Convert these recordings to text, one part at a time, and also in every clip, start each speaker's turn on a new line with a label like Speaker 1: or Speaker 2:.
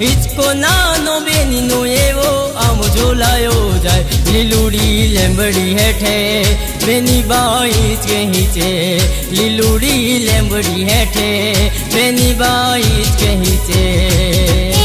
Speaker 1: હિચકો નાનો બેનીનો એવો આમ ઝોલાયો જાય લીલુડી લેંબડી હેઠે બેની બાઈ જ કહી છે લીલુડી લેંબડી હેઠે બેની બાઈ
Speaker 2: જ
Speaker 1: કહી છે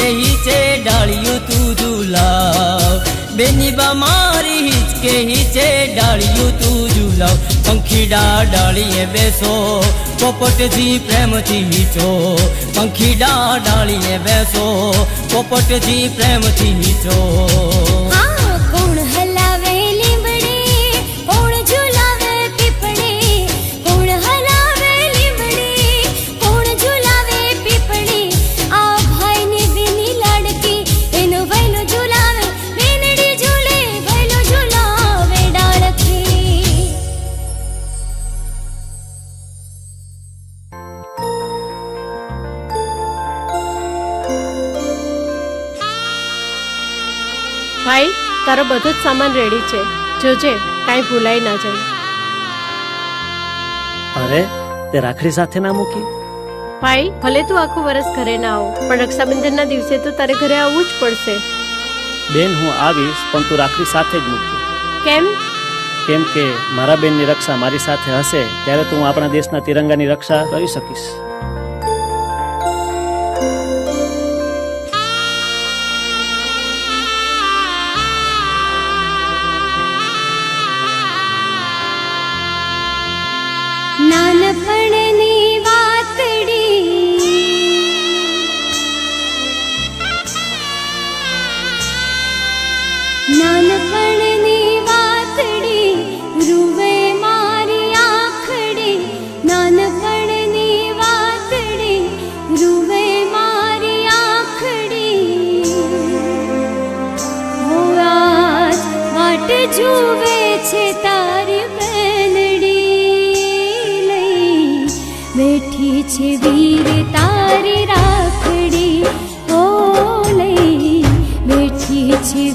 Speaker 1: હિચકે હિચે ડાળિયું તું ઝુલાવ. બેની બા મારી હિચકે હિચે ડાળિયું તું ઝુલાવ. પંખીડા ડાળીએ બેસો પોપટથી પ્રેમથી હીચો પંખીડા ડાળીએ બેસો પોપટથી પ્રેમથી હીચો
Speaker 3: તારો બધો જ સામાન રેડી છે. જોજે કાંઈ ભૂલાઈ ના જાય.
Speaker 4: અરે તે રાખડી સાથે ના મૂકી?
Speaker 3: ભાઈ ભલે તું આખું વરસ ઘરે ના આવ પણ રક્ષાબંધનના દિવસે તો તારે ઘરે આવવું જ પડશે.
Speaker 4: બેન હું આવીશ પણ તું રાખડી સાથે જ મૂકી.
Speaker 3: કેમ?
Speaker 4: કેમ કે મારા બેનની રક્ષા મારી સાથે હશે ત્યારે તો હું આપણા દેશના તિરંગાની રક્ષા કરી શકીશ.
Speaker 1: બેઠી છે વીર તારી રાખડી ઓ લઈ બેઠી છે